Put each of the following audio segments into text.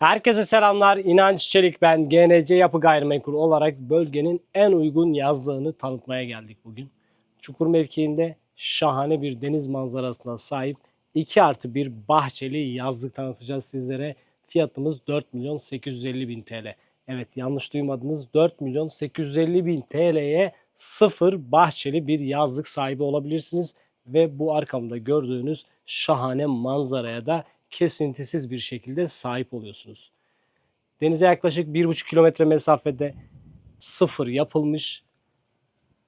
Herkese selamlar. İnanç Çelik ben. GNC Yapı Gayrimenkul olarak bölgenin en uygun yazlığını tanıtmaya geldik bugün. Çukur mevkiinde şahane bir deniz manzarasına sahip 2 artı bir bahçeli yazlık tanıtacağız sizlere. Fiyatımız 4 milyon 850 bin TL. Evet yanlış duymadınız 4 milyon 850 bin TL'ye sıfır bahçeli bir yazlık sahibi olabilirsiniz. Ve bu arkamda gördüğünüz şahane manzaraya da kesintisiz bir şekilde sahip oluyorsunuz. Denize yaklaşık 1,5 kilometre mesafede sıfır yapılmış,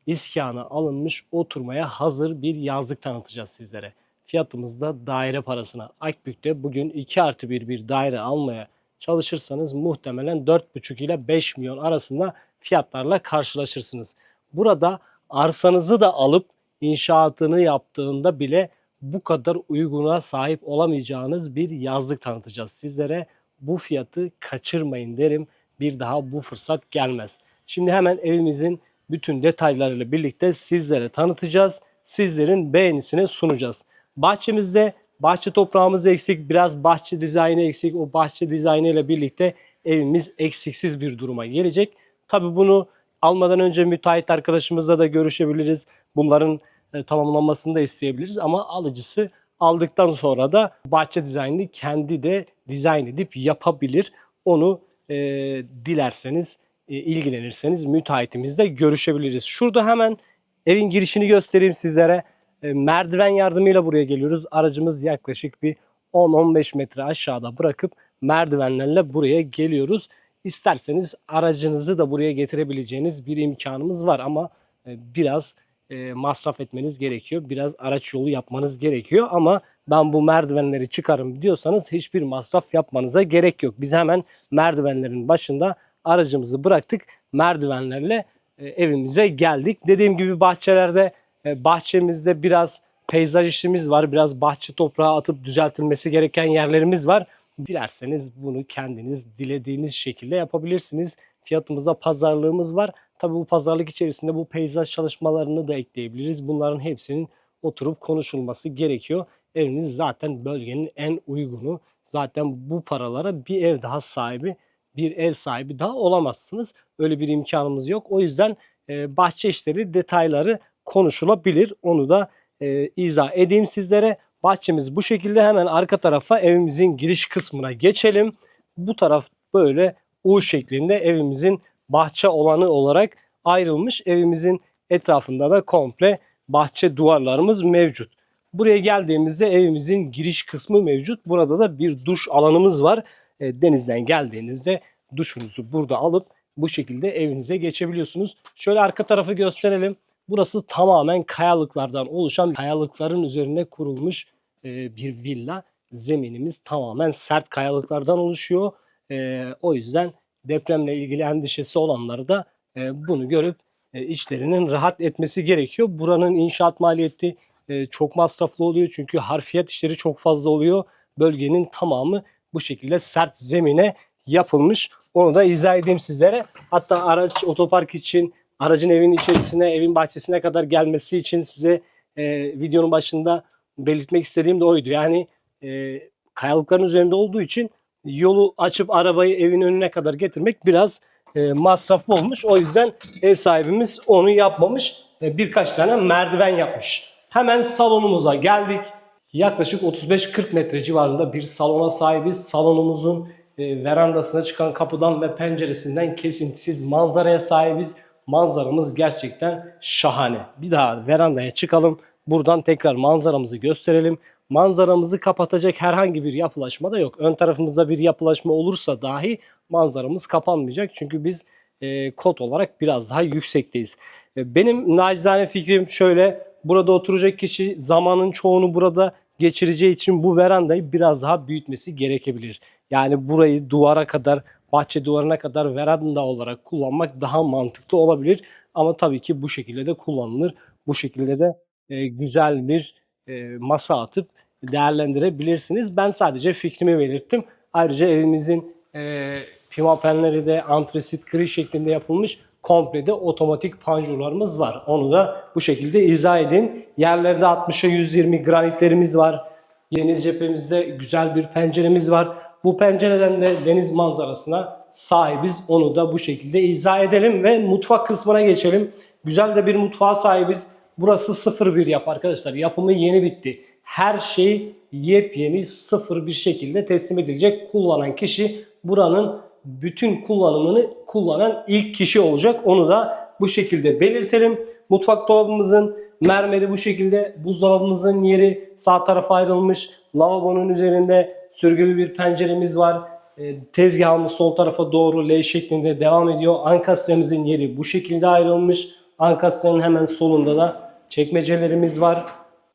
iskana alınmış, oturmaya hazır bir yazlık tanıtacağız sizlere. Fiyatımız da daire parasına. Akbük'te bugün 2 artı 1 bir daire almaya çalışırsanız muhtemelen 4,5 ile 5 milyon arasında fiyatlarla karşılaşırsınız. Burada arsanızı da alıp inşaatını yaptığında bile bu kadar uyguna sahip olamayacağınız bir yazlık tanıtacağız sizlere. Bu fiyatı kaçırmayın derim. Bir daha bu fırsat gelmez. Şimdi hemen evimizin bütün detaylarıyla birlikte sizlere tanıtacağız. Sizlerin beğenisine sunacağız. Bahçemizde bahçe toprağımız eksik, biraz bahçe dizaynı eksik. O bahçe dizaynı ile birlikte evimiz eksiksiz bir duruma gelecek. Tabii bunu almadan önce müteahhit arkadaşımızla da görüşebiliriz. Bunların e, tamamlanmasını da isteyebiliriz ama alıcısı aldıktan sonra da bahçe dizaynını kendi de dizayn edip yapabilir. Onu e, dilerseniz, e, ilgilenirseniz müteahhitimizle görüşebiliriz. Şurada hemen evin girişini göstereyim sizlere. E, merdiven yardımıyla buraya geliyoruz. Aracımız yaklaşık bir 10-15 metre aşağıda bırakıp merdivenlerle buraya geliyoruz. İsterseniz aracınızı da buraya getirebileceğiniz bir imkanımız var ama e, biraz e, masraf etmeniz gerekiyor. Biraz araç yolu yapmanız gerekiyor ama ben bu merdivenleri çıkarım diyorsanız hiçbir masraf yapmanıza gerek yok. Biz hemen merdivenlerin başında aracımızı bıraktık. Merdivenlerle e, evimize geldik. Dediğim gibi bahçelerde e, bahçemizde biraz peyzaj işimiz var. Biraz bahçe toprağı atıp düzeltilmesi gereken yerlerimiz var. Dilerseniz bunu kendiniz dilediğiniz şekilde yapabilirsiniz. Fiyatımıza pazarlığımız var. Tabii bu pazarlık içerisinde bu peyzaj çalışmalarını da ekleyebiliriz. Bunların hepsinin oturup konuşulması gerekiyor. Eviniz zaten bölgenin en uygunu. Zaten bu paralara bir ev daha sahibi, bir ev sahibi daha olamazsınız. Öyle bir imkanımız yok. O yüzden e, bahçe işleri detayları konuşulabilir. Onu da e, izah edeyim sizlere. Bahçemiz bu şekilde hemen arka tarafa evimizin giriş kısmına geçelim. Bu taraf böyle U şeklinde evimizin bahçe olanı olarak ayrılmış. Evimizin etrafında da komple bahçe duvarlarımız mevcut. Buraya geldiğimizde evimizin giriş kısmı mevcut. Burada da bir duş alanımız var. E, denizden geldiğinizde duşunuzu burada alıp bu şekilde evinize geçebiliyorsunuz. Şöyle arka tarafı gösterelim. Burası tamamen kayalıklardan oluşan kayalıkların üzerine kurulmuş e, bir villa. Zeminimiz tamamen sert kayalıklardan oluşuyor. E, o yüzden depremle ilgili endişesi olanları da e, bunu görüp e, işlerinin rahat etmesi gerekiyor. Buranın inşaat maliyeti e, çok masraflı oluyor çünkü harfiyat işleri çok fazla oluyor. Bölgenin tamamı bu şekilde sert zemine yapılmış. Onu da izah edeyim sizlere. Hatta araç otopark için aracın evin içerisine, evin bahçesine kadar gelmesi için size e, videonun başında belirtmek istediğim de oydu. Yani e, kayalıkların üzerinde olduğu için yolu açıp arabayı evin önüne kadar getirmek biraz e, masraflı olmuş. O yüzden ev sahibimiz onu yapmamış. E, birkaç tane merdiven yapmış. Hemen salonumuza geldik. Yaklaşık 35-40 metre civarında bir salona sahibiz. Salonumuzun e, verandasına çıkan kapıdan ve penceresinden kesintisiz manzaraya sahibiz. Manzaramız gerçekten şahane. Bir daha verandaya çıkalım. Buradan tekrar manzaramızı gösterelim. Manzaramızı kapatacak herhangi bir yapılaşma da yok. Ön tarafımızda bir yapılaşma olursa dahi manzaramız kapanmayacak. Çünkü biz e, kod olarak biraz daha yüksekteyiz. E, benim nacizane fikrim şöyle. Burada oturacak kişi zamanın çoğunu burada geçireceği için bu verandayı biraz daha büyütmesi gerekebilir. Yani burayı duvara kadar, bahçe duvarına kadar veranda olarak kullanmak daha mantıklı olabilir. Ama tabii ki bu şekilde de kullanılır. Bu şekilde de e, güzel bir e, masa atıp değerlendirebilirsiniz. Ben sadece fikrimi belirttim. Ayrıca evimizin e, pimapenleri de antresit gri şeklinde yapılmış. Komple de otomatik panjurlarımız var. Onu da bu şekilde izah edeyim. Yerlerde 60'a 120 granitlerimiz var. Deniz cephemizde güzel bir penceremiz var. Bu pencereden de deniz manzarasına sahibiz. Onu da bu şekilde izah edelim ve mutfak kısmına geçelim. Güzel de bir mutfağa sahibiz. Burası 01 yap arkadaşlar. Yapımı yeni bitti. Her şey yepyeni sıfır bir şekilde teslim edilecek. Kullanan kişi buranın bütün kullanımını kullanan ilk kişi olacak. Onu da bu şekilde belirtelim. Mutfak dolabımızın mermeri bu şekilde. Buzdolabımızın yeri sağ tarafa ayrılmış. Lavabonun üzerinde sürgülü bir penceremiz var. E, Tezgahımız sol tarafa doğru L şeklinde devam ediyor. Ankastremizin yeri bu şekilde ayrılmış. Ankastrenin hemen solunda da çekmecelerimiz var.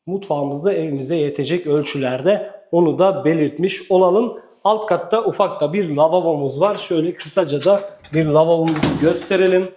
Mutfağımızda evimize yetecek ölçülerde onu da belirtmiş olalım. Alt katta ufak da bir lavabomuz var. Şöyle kısaca da bir lavabomuzu gösterelim.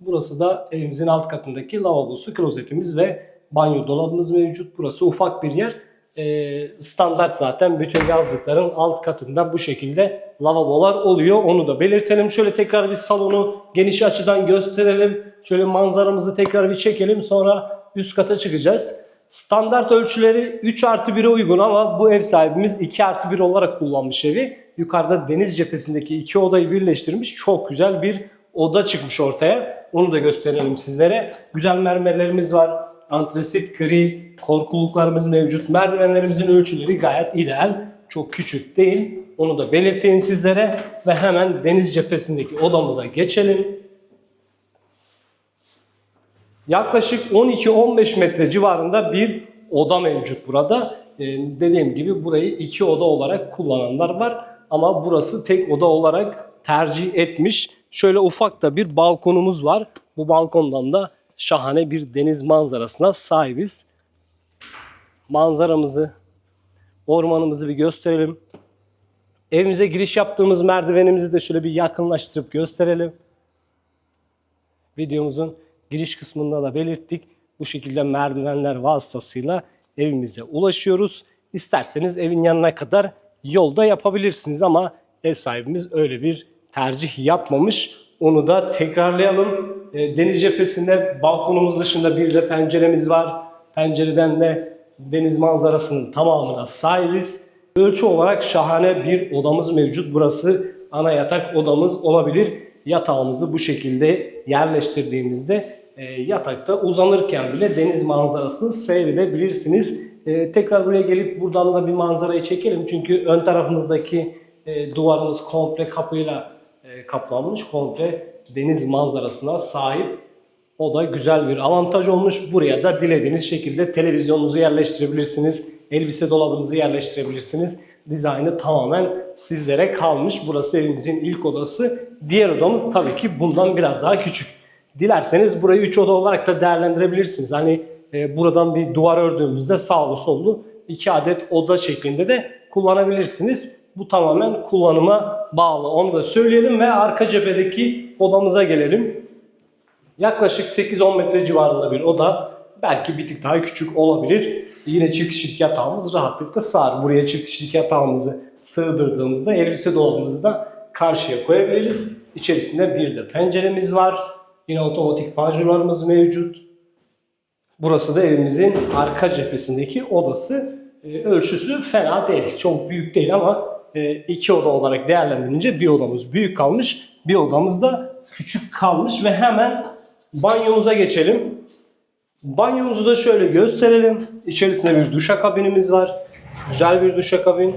Burası da evimizin alt katındaki lavabosu, klozetimiz ve banyo dolabımız mevcut. Burası ufak bir yer. Ee, standart zaten bütün yazlıkların alt katında bu şekilde lavabolar oluyor. Onu da belirtelim. Şöyle tekrar bir salonu geniş açıdan gösterelim. Şöyle manzaramızı tekrar bir çekelim. Sonra üst kata çıkacağız. Standart ölçüleri 3 artı 1'e uygun ama bu ev sahibimiz 2 artı 1 olarak kullanmış evi. Yukarıda deniz cephesindeki iki odayı birleştirmiş. Çok güzel bir oda çıkmış ortaya. Onu da gösterelim sizlere. Güzel mermerlerimiz var. Antresit gri korkuluklarımız mevcut. Merdivenlerimizin ölçüleri gayet ideal. Çok küçük değil. Onu da belirteyim sizlere. Ve hemen deniz cephesindeki odamıza geçelim. Yaklaşık 12-15 metre civarında bir oda mevcut burada. Ee, dediğim gibi burayı iki oda olarak kullananlar var. Ama burası tek oda olarak tercih etmiş. Şöyle ufak da bir balkonumuz var. Bu balkondan da şahane bir deniz manzarasına sahibiz. Manzaramızı, ormanımızı bir gösterelim. Evimize giriş yaptığımız merdivenimizi de şöyle bir yakınlaştırıp gösterelim. Videomuzun giriş kısmında da belirttik. Bu şekilde merdivenler vasıtasıyla evimize ulaşıyoruz. İsterseniz evin yanına kadar yolda yapabilirsiniz ama ev sahibimiz öyle bir tercih yapmamış. Onu da tekrarlayalım. E, Deniz cephesinde balkonumuz dışında bir de penceremiz var. Pencereden de deniz manzarasının tamamına sahibiz. Ölçü olarak şahane bir odamız mevcut. Burası ana yatak odamız olabilir. Yatağımızı bu şekilde yerleştirdiğimizde e, yatakta uzanırken bile deniz manzarasını seyredebilirsiniz. E, tekrar buraya gelip buradan da bir manzarayı çekelim. Çünkü ön tarafımızdaki e, duvarımız komple kapıyla e, kaplanmış. Komple deniz manzarasına sahip. O da güzel bir avantaj olmuş. Buraya da dilediğiniz şekilde televizyonunuzu yerleştirebilirsiniz. Elbise dolabınızı yerleştirebilirsiniz. Dizaynı tamamen sizlere kalmış. Burası evimizin ilk odası. Diğer odamız tabii ki bundan biraz daha küçük. Dilerseniz burayı 3 oda olarak da değerlendirebilirsiniz. Hani e, buradan bir duvar ördüğümüzde sağlı sollu 2 adet oda şeklinde de kullanabilirsiniz. Bu tamamen kullanıma bağlı. Onu da söyleyelim ve arka cephedeki odamıza gelelim. Yaklaşık 8-10 metre civarında bir oda. Belki bir tık daha küçük olabilir. Yine çift kişilik yatağımız rahatlıkla sığar. Buraya çift kişilik yatağımızı sığdırdığımızda elbise dolabımızı da karşıya koyabiliriz. İçerisinde bir de penceremiz var. Yine otomatik panjurlarımız mevcut. Burası da evimizin arka cephesindeki odası. Ee, ölçüsü fena değil. Çok büyük değil ama e, iki oda olarak değerlendirince bir odamız büyük kalmış. Bir odamız da küçük kalmış ve hemen banyomuza geçelim. Banyomuzu da şöyle gösterelim. İçerisinde bir duşakabinimiz var. Güzel bir duşakabin.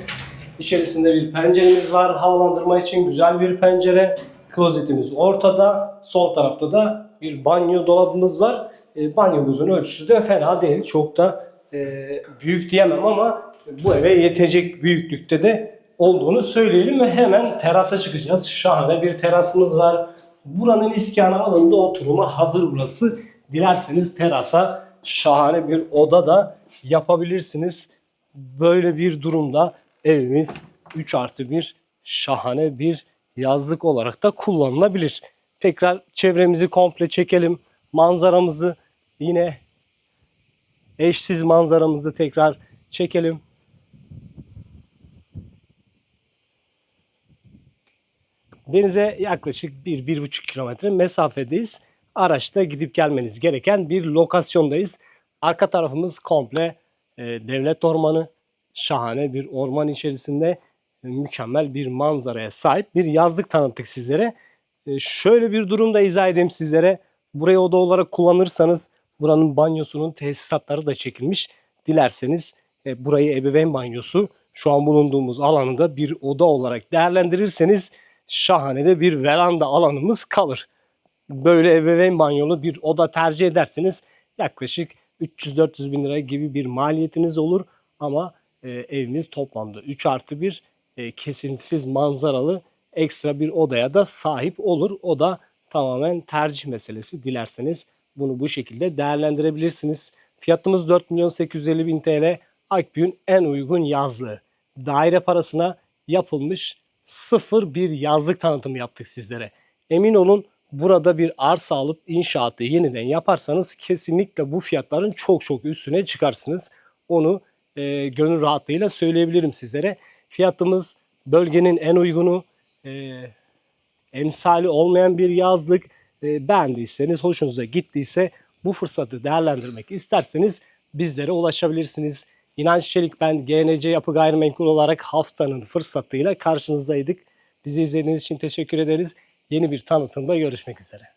İçerisinde bir penceremiz var. Havalandırma için güzel bir pencere. Klozetimiz ortada. Sol tarafta da bir banyo dolabımız var. E, banyomuzun ölçüsü de fena değil. Çok da e, büyük diyemem ama bu eve yetecek büyüklükte de olduğunu söyleyelim ve hemen terasa çıkacağız. Şahane bir terasımız var. Buranın iskanı alındı oturuma hazır burası. Dilerseniz terasa şahane bir oda da yapabilirsiniz. Böyle bir durumda evimiz 3 artı 1 şahane bir yazlık olarak da kullanılabilir. Tekrar çevremizi komple çekelim. Manzaramızı yine eşsiz manzaramızı tekrar çekelim. Denize yaklaşık 1-1,5 kilometre mesafedeyiz. Araçta gidip gelmeniz gereken bir lokasyondayız. Arka tarafımız komple e, devlet ormanı. Şahane bir orman içerisinde. Mükemmel bir manzaraya sahip bir yazlık tanıttık sizlere. E, Şöyle bir durumda izah edeyim sizlere. Burayı oda olarak kullanırsanız buranın banyosunun tesisatları da çekilmiş. Dilerseniz e, burayı ebeveyn banyosu şu an bulunduğumuz alanı da bir oda olarak değerlendirirseniz şahane de bir veranda alanımız kalır. Böyle ebeveyn banyolu bir oda tercih ederseniz yaklaşık 300-400 bin lira gibi bir maliyetiniz olur. Ama e, evimiz toplamda 3 artı 1 e, kesintisiz manzaralı ekstra bir odaya da sahip olur. O da tamamen tercih meselesi. Dilerseniz bunu bu şekilde değerlendirebilirsiniz. Fiyatımız 4 milyon 850 bin TL. Akbüyün en uygun yazlığı. Daire parasına yapılmış sıfır bir yazlık tanıtımı yaptık sizlere. Emin olun burada bir arsa alıp inşaatı yeniden yaparsanız kesinlikle bu fiyatların çok çok üstüne çıkarsınız. Onu e, gönül rahatlığıyla söyleyebilirim sizlere. Fiyatımız bölgenin en uygunu, e, emsali olmayan bir yazlık. E, beğendiyseniz, hoşunuza gittiyse bu fırsatı değerlendirmek isterseniz bizlere ulaşabilirsiniz. İnanç Çelik ben GNC Yapı Gayrimenkul olarak haftanın fırsatıyla karşınızdaydık. Bizi izlediğiniz için teşekkür ederiz. Yeni bir tanıtımda görüşmek üzere.